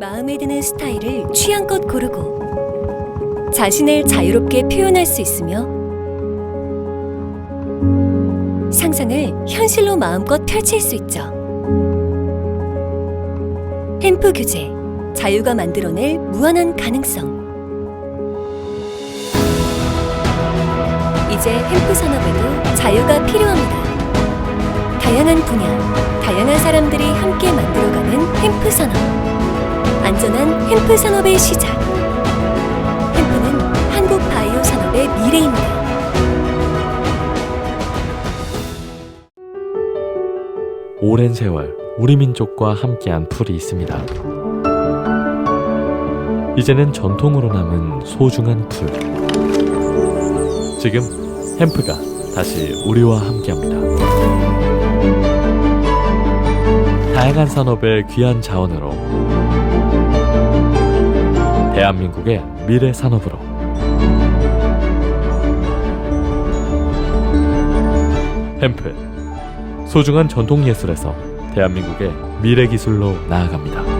마음에 드는 스타일을 취향껏 고르고 자신을 자유롭게 표현할 수 있으며 상상을 현실로 마음껏 펼칠 수 있죠. 햄프 규제, 자유가 만들어낼 무한한 가능성. 이제 햄프 산업에도 자유가 필요합니다. 다양한 분야, 다양한 사람들이 함께 만들어가는 햄프 산업. 안전한 햄프 산업의 시작. 햄프는 한국 바이오 산업의 미래입니다. 오랜 세월 우리 민족과 함께한 풀이 있습니다. 이제는 전통으로 남은 소중한 풀. 지금 햄프가 다시 우리와 함께합니다. 다양한 산업의 귀한 자원으로 대한민국의 미래 산업으로 햄프 소중한 전통 예술에서 대한민국의 미래 기술로 나아갑니다.